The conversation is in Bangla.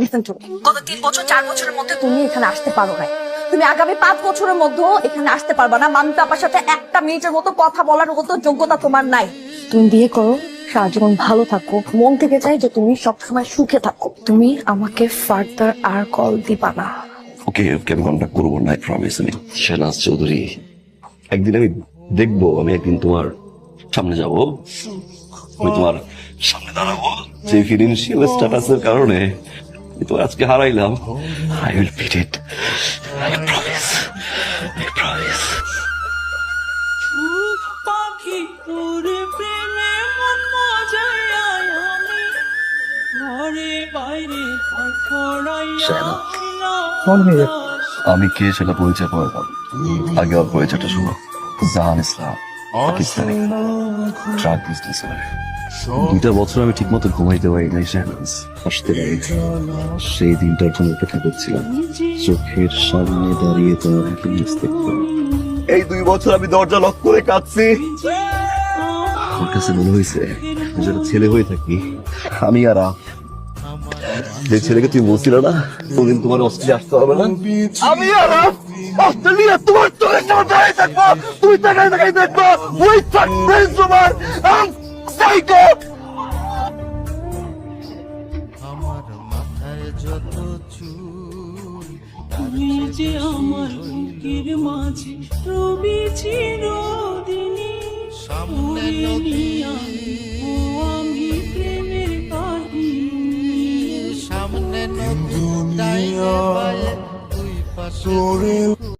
লিসেন টু গত তিন বছর, চার বছরের মধ্যে তুমি এখানে আসতে পারো না তুমি আগামী পাঁচ বছরের মধ্যেও এখানে আসতে পারবা না। মামি পাপার সাথে একটা মিনিটের মতো কথা বলার মতো যোগ্যতা তোমার নাই। তুমি বিয়ে করো, সারা জীবন ভালো থাকো। মন থেকে চাই যে তুমি সবসময় সুখে থাকো। তুমি আমাকে ফার্দার আর কল দিবা না। ওকে ওকে আমি কন্ট্যাক্ট করব না প্রমিস আমি শেনাজ চৌধুরী। একদিন আমি দেখব, আমি একদিন তোমার সামনে যাব। আমি তোমার সামনে দাঁড়াবো। যে ফিনান্সিয়াল স্ট্যাটাসের কারণে আমি তো আজকে হারাইলাম I will beat it I promise I promise পাখি তোর প্রেমে মন মজায় আমি ঘরে বাইরে আমি কে সেটা পরিচয় পরে পাবো আগে ওর পরিচয়টা শুনো। জাহান ইসলাম পাকিস্তানি। ড্রাগ বিজনেস দুইটা বছর আমি ঠিক মতো ঘুমাইতে পারি নাই শাহনাজ হাসতে পারি সেই দিনটার জন্য অপেক্ষা করছিলাম। চোখের সামনে দাঁড়িয়ে তোমার দেখতে। এই দুই বছর আমি দরজা লক করে কাঁদছি। আমার কাছে মনে হয়েছে ছেলে হয়ে থাকি। আমি আর যে ছেলেকে তুমি বলছিল না, কোনদিন তোমার অস্ট্রেলিয়া আসতে হবে না? আমি আর অস্ট্রেলিয়া তোমার চোখের সামনে দাঁড়িয়ে থাকব। তুই তাকাই তাকাই দেখব। ওই তোমার সাইকো তুই যে আমার বুকের মাঝে রবি চিরদিনী সামনে ও আমি প্রেমের কাহিনী। সামনে নতুন ডাইনে বায়ে দুই পাশে